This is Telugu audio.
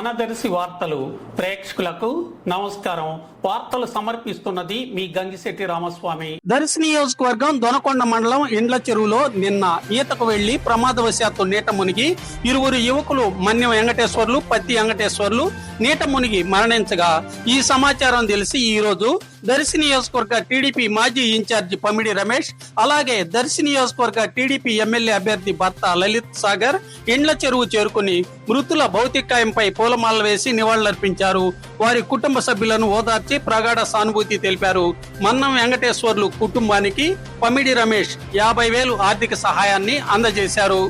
మనదర్శి వార్తలు ప్రేక్షకులకు నమస్కారం. వార్తలు సమర్పిస్తున్నది మీ గంగిశెట్టి రామస్వామి. దర్శి నియోజకవర్గం దొనకొండ మండలం ఇండ్ల చెరువులో నిన్న ఈతకు వెళ్ళి ప్రమాదవశాత్తు నీట మునిగి ఇరువురు యువకులు మన్యం వెంకటేశ్వర్లు పత్తి వెంకటేశ్వర్లు నీట మునిగి మరణించగా ఈ సమాచారం తెలిసి ఈ రోజు దర్శి నియోజకవర్గ టీడీపీ మాజీ ఇన్ఛార్జి పమిడి రమేష్ అలాగే దర్శి నియోజకవర్గ టీడీపీ ఎమ్మెల్యే అభ్యర్థి భర్త లలిత్ సాగర్ ఇండ్ల చెరువు చేరుకుని మృతుల భౌతికాయంపై పూలమాల వేసి నివాళులర్పించారు. వారి కుటుంబ సభ్యులను ఓదార్చి ప్రగాఢ సానుభూతి తెలిపారు. మన్నం వెంకటేశ్వర్లు కుటుంబానికి పమిడి రమేష్ యాభై వేలు ఆర్థిక సహాయాన్ని అందజేశారు.